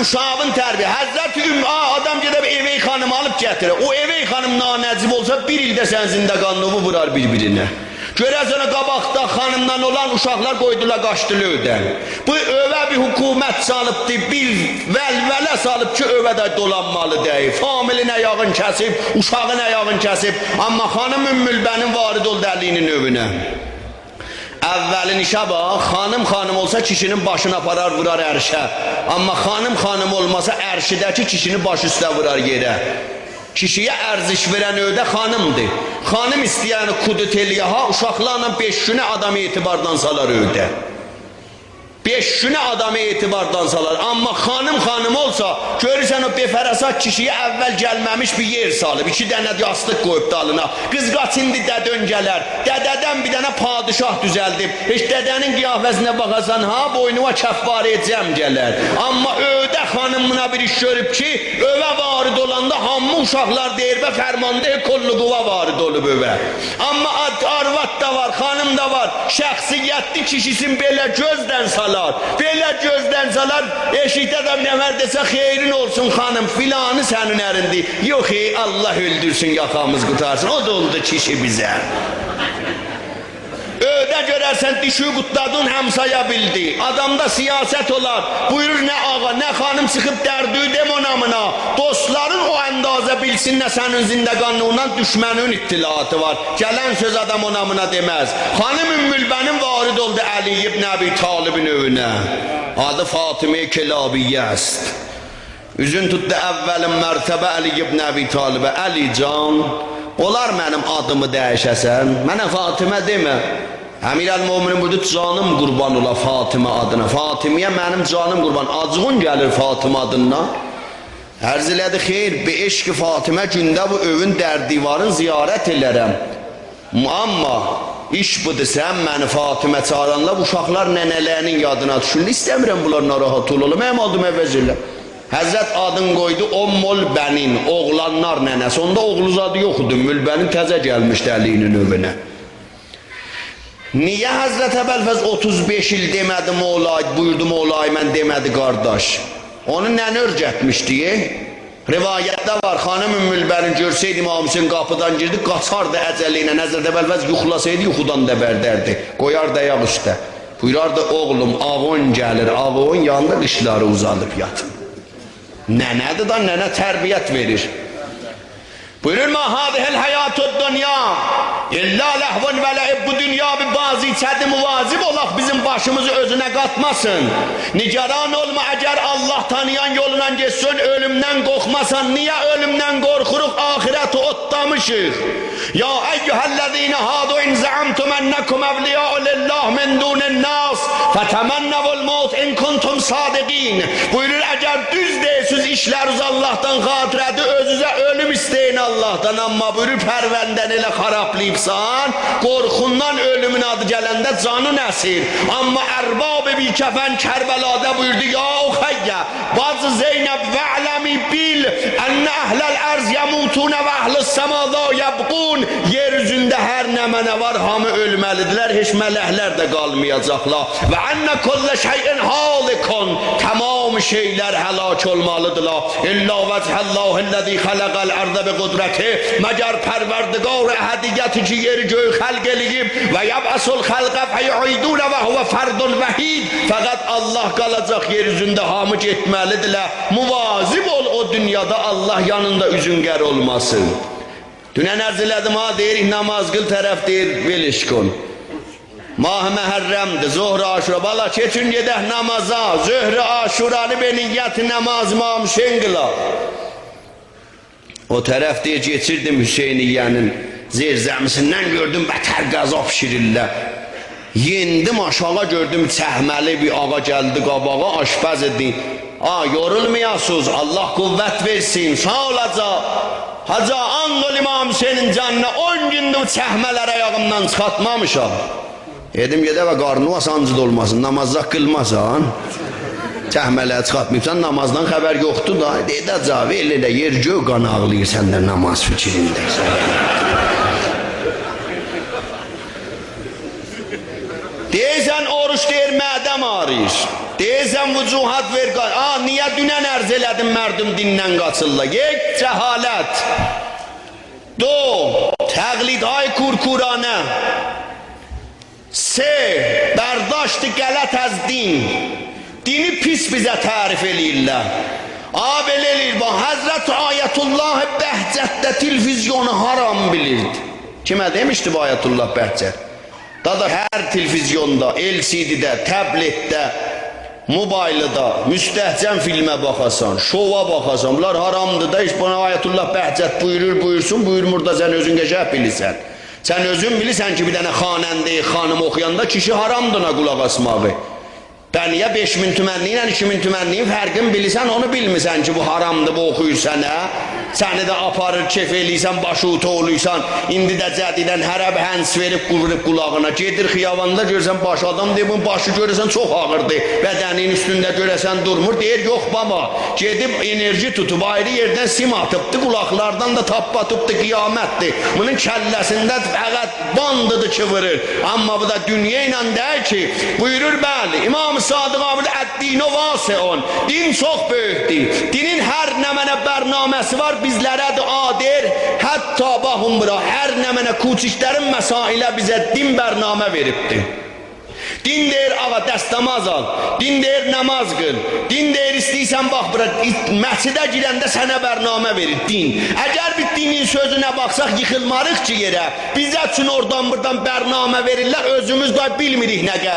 uşağın tərbiyə. Həzrət Ümmü adam gedib evey xanım alıb gətirir. O evey xanım nanəcib olsa bir ildə sən zində qanunu vurar bir-birinə. Görəsən qabaqda xanımdan olan uşaqlar qoydular qaçdı lövdən. Bu övə bir hökumət salıbdı, bir vəlvələ salıb ki, övədə dolanmalı deyil. Familin ayağını kəsib, uşağın ayağını kəsib. Amma xanım Ümmülbənin varid oldu əlinin övünə. Əvvəlin işə bax, xanım xanım olsa kişinin başını aparar vurar ərşə. Amma xanım xanım olmasa ərşidəki kişini baş üstə vurar yerə. Kişiyə ərziş verən öydə xanımdır. Xanım istəyəni kudut eləyə ha, uşaqlarla beş günə adam etibardan salar öydə. Beş günə adamı etibardan salar. Amma xanım xanım olsa, görürsən o befərasat kişiyə əvvəl gəlməmiş bir yer salıb. iki dənə yastıq qoyub dalına. Qız qaçindi dədön gələr. Dədədən bir dənə padişah düzəldib. Heç dədənin qiyafəsinə baxasan, ha boynuna kəffarə edəcəm gələr. Amma öydə xanımına bir iş görüb ki, övə hamı uşaqlar deyir və fərmanda kolluğuva varid olub övə. Amma ad, arvad da var, xanım da var. Şəxsiyyətli kişisin belə gözdən salar. Belə gözdən salar. Eşikdə də nə var desə xeyrin olsun xanım filanı sənin ərindi. Yox ey Allah öldürsün yaxamız qutarsın. O da oldu kişi bizə dersen dişi kutladın hem sayabildi. Adamda siyaset olar. Buyurur ne ağa ne hanım sıkıp derdi dem onamına. Dostların o endaze bilsin ne senin zindeganlığından düşmanın ittilatı var. Gelen söz adam onamına demez. Hanım Ümmül benim varid oldu Ali ibn Abi Talib'in övüne. Adı Fatime Kelabiyest. Üzün tuttu evvelin mertebe Ali ibn Abi Talib'e. Ali can, olar mənim adımı dəyişəsən, mənə Fatimə demə. Əmir əl-Muminin burada canım qurban ola Fatimə adına. Fatimiyə mənim canım qurban. Acığın gəlir Fatimə adından. Ərz elədi xeyr, be eşq Fatimə gündə bu övün dərdivarın ziyarət elərəm. Amma iş budur sən məni Fatimə çağıranla bu uşaqlar nənələrinin yadına düşürlər. İstəmirəm bunlar narahat olalım. Mənim adım əvəz elə. Həzrət adın qoydu Ommul Bənin, oğlanlar nənəsi. Onda oğlu zadı yoxdur. Mülbənin təzə gəlmişdi əlinin övünə. Niyə Həzrət Əbəlfəz 35 il demədi Moğlay, buyurdu Moğlay mən demədi qardaş. Onu nəni örgətmişdi? Rivayətdə var, xanım Ümmülbərin görsəydi İmam Hüseyin qapıdan girdi, qaçardı əcəli ilə Həzrət Əbəlfəz yuxulasaydı yuxudan da bərdərdi. Qoyardı ayaq üstə. Buyurardı oğlum ağon gəlir, ağon yanında qışları uzanıb yatın. Nənədir da nənə tərbiyyət verir. Buyurur ma hadihel hayatud dünya illa lehvun ve leib bu dünya bir bazı içədi muvazib olaq bizim başımızı özüne katmasın. Nigaran olma eğer Allah tanıyan yoluna geçsin ölümden korkmasan niye ölümden korkuruk ahireti otlamışık. Ya eyyühellezine hadu in zaamtum ennekum evliya'u lillah min dunin nas fetemennevul maut in kuntum sadiqin. Buyurur eğer düz değilsiz işleriniz Allah'tan hatırədi özünüze ölüm isteyin Allah'tan amma buyurur pərvəndən elə xarablayıbsan, qorxundan ölümün adı gələndə canın əsir. Amma ərbab-ı bir kəfən Kərbəlada buyurdu, ya uxayyə, bazı Zeynəb və ələmi bil, ənnə əhləl ərz yəmutunə və əhl-i səmada yəbqun, yer üzündə hər nə mənə var, hamı ölməlidirlər, heç mələhlər də qalmayacaqlar. Və ənnə kullə şeyin halikon, tamam şeylər həlak olmalıdırlar. İlla vəchəllahilləzi xələqəl ərdə bi qudrəti, məgər pərverdigar əhədiyyəti ki, yeri göy xəlq eləyib və yəbəsul xəlqə fəyuidunə və huvə fərdun vəhid, fəqət Allah qalacaq yer üzündə hamı getməlidirlər. Muvazib ol dünyada Allah yanında üzün qər olmasın. Dünən ərz elədim ha, deyirik namaz qıl tərəf deyir, veliş kon. Mah məhərrəmdir, zohr aşura. Bala keçin gedək namaza, zöhrü aşuranı be niyyət namaz mam şengla. O tərəf deyir, geçirdim Hüseyniyənin zirzəmisindən gördüm, bətər qəza pişirirlər. Yendim aşağı gördüm, çəhməli bir ağa gəldi qabağa, aşpəz edin. A, yorulmayasınız, Allah qüvvət versin, sağ olacaq. Hacı Angol İmam Hüseynin canına 10 gündür çəhmələr ayağımdan çıxartmamışam. Edim gedə və qarnı asancı da olmasın, namazda qılmasan. Çəhmələ çıxartmayıbsan, namazdan xəbər yoxdur da. Dedə cavi, elə yer göy qan ağlayır səndə namaz fikrindəsən. Deyirsən oruç deyir mədəm ağrıyır. Deyəsən vücuhat ver, a, niyə dünən ərz elədin mərdüm dindən qaçırla? Yek cəhalət. Do, təqlid, ay kurkuranə. Se, bərdashti qələt əz din. Dini pis bizə tərif eləyirlər. Abel eləyir, bu Həzrət Ayətullah Bəhcətdə televizyon haram bilirdi. Kimə demişdi bu Ayətullah Bəhcət? Dada hər televizyonda, LCD-də, tabletdə, mobilda, müstəhcən filmə baxasan, şova baxasan, bunlar haramdır da, heç buna Ayətullah Bəhcət buyurur, buyursun, buyurmur da sən özün qəşəh bilirsən. Sən özün bilirsən ki, bir dənə xanəndəyi xanım oxuyanda kişi haramdır ona qulaq asmağı. Ben ya 5000 tümenliyle 2000 tümenliğin farkını bilirsen onu bilmirsən ki bu haramdır bu oxuyursan ha. Səni də aparır kef eləyirsən başı uta oluysan. İndi də cədidən hərə həns verib qururub qulağına. Gedir xiyabanda görsən baş adam deyir bunun başı görəsən çox ağırdır. Bədənin üstündə görəsən durmur. Deyir yox baba. Gedib enerji tutub ayrı yerdən sim atıbdı. Qulaqlardan da tap batıbdı qiyamətdir. Bunun kəlləsində fəqət bandıdır çıvırır. Amma bu da dünya ilə deyil ki buyurur bəli İmam Sadıq abi də əddino vasiun. Din çox böyükdür. Dinin hər nə mənə bərnaməsi var bizlərə də adir. Hətta baxın bura hər nə mənə kuçiklərin məsailə bizə din bərnamə veribdir. Din deyir ağa dəstəmaz al. Din deyir namaz qıl. Din deyir istəyirsən bax bura məscidə girəndə sənə bərnamə verir din. Əgər bir dinin sözünə baxsaq yıxılmarıq ki yerə. Bizə üçün oradan buradan bərnamə verirlər özümüz də bilmirik nə qədər.